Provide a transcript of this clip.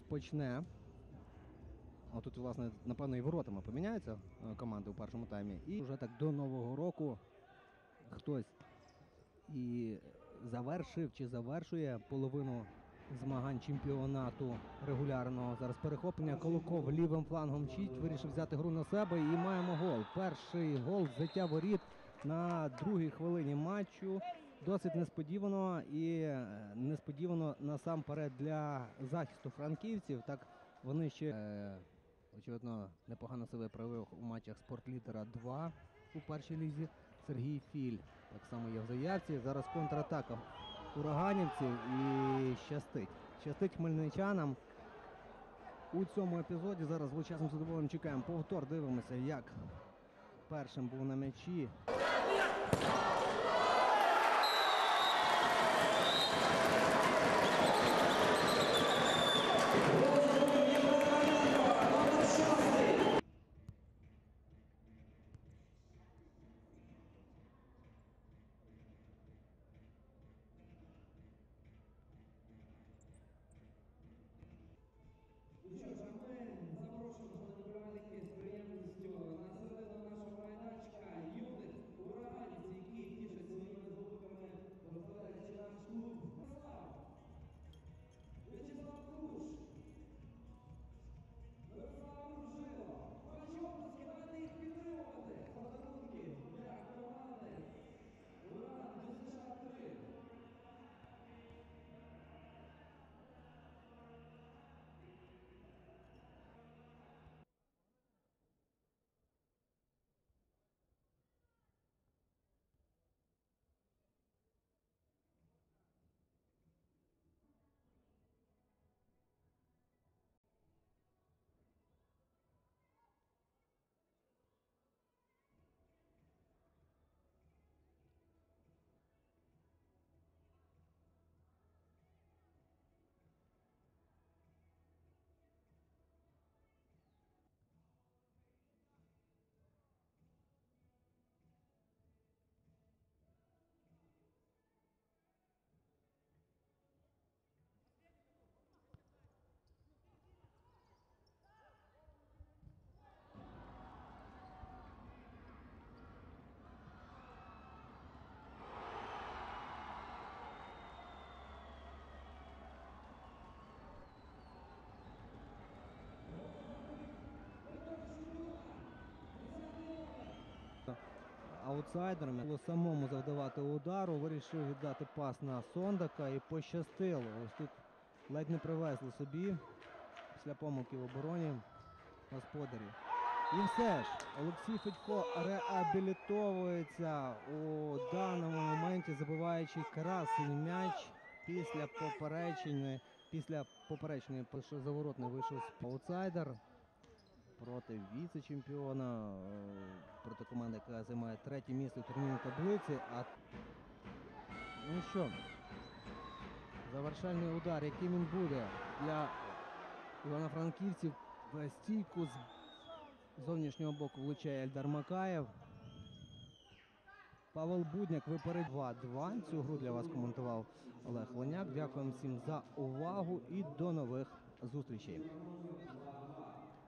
розпочне. А тут, власне, напевно, і воротами поміняються е, команди у першому таймі. І вже так до Нового року хтось і завершив чи завершує половину змагань чемпіонату регулярного. Зараз перехоплення Колоков лівим флангом чить, вирішив взяти гру на себе і маємо гол. Перший гол взяття воріт на другій хвилині матчу. Досить несподівано і е, несподівано насамперед для захисту франківців. Так вони ще е, очевидно непогано себе проявив у матчах спортлідера 2 у першій лізі. Сергій Філь так само є в заявці. Зараз контратака ураганівців і щастить. Щастить хмельничанам. У цьому епізоді зараз величезним задоволенням чекаємо повтор. Дивимося, як першим був на м'ячі. Аутсайдерами. Було самому завдавати удару, вирішив віддати пас на Сондака і пощастило. Ось тут ледь не привезли собі після помилки в обороні господарі. І все ж, Олексій Федько реабілітовується у даному моменті, забиваючи красний м'яч після поперечення. Після поперечної заворотний вийшов аутсайдер проти віце-чемпіона, е, проти команди, яка займає третє місце в турнірній таблиці. А ну що, завершальний удар, який він буде для Івано-Франківців стійку з зовнішнього боку влучає Ельдар Макаєв. Павел Будняк виперед 2-2. Цю гру для вас коментував Олег Лоняк. Дякуємо всім за увагу і до нових зустрічей.